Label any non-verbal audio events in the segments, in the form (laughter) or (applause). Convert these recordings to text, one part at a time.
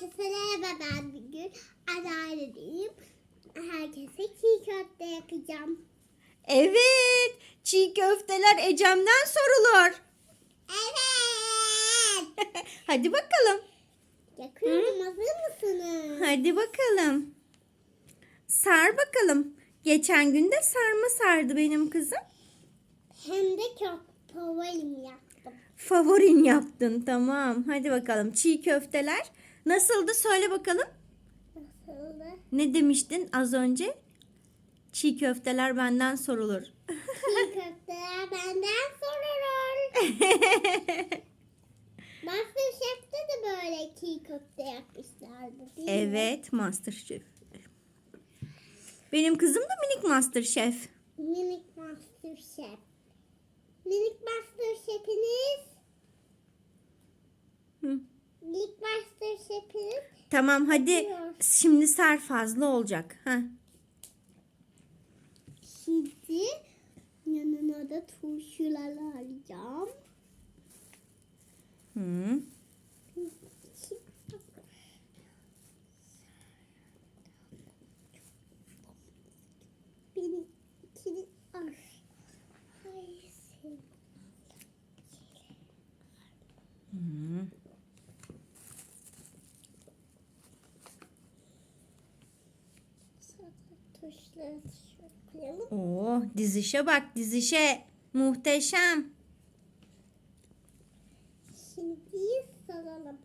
Herkese merhaba ben bir gün anneanneyim. Herkese çiğ köfte yapacağım. Evet. Çiğ köfteler Ecem'den sorulur. Evet. (laughs) Hadi bakalım. Yakıyorum hazır mısınız? Hadi bakalım. Sar bakalım. Geçen gün de sarma sardı benim kızım. Hem de çok favorim yaptım. Favorin yaptın tamam. Hadi bakalım. Çiğ köfteler nasıldı söyle bakalım. Nasıldı? Ne demiştin az önce? Çiğ köfteler benden sorulur. Çiğ köfteler benden sorulur. (laughs) Masterchef'te de böyle çiğ köfte yapmışlardı değil mi? evet Masterchef. Benim kızım da minik Masterchef. Minik Masterchef. Minik Masterchef'iniz Hı. Minik Masterchef'iniz Tamam hadi şimdi sar fazla olacak. Heh. Şimdi yanına da turşular alacağım. Hı. Bir, koyalım. Oo, dizişe bak dizişe. Muhteşem. Şimdi saralım.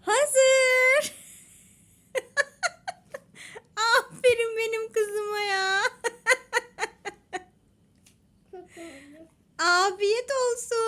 Hazır. (laughs) Aferin benim kızıma ya. Afiyet olsun.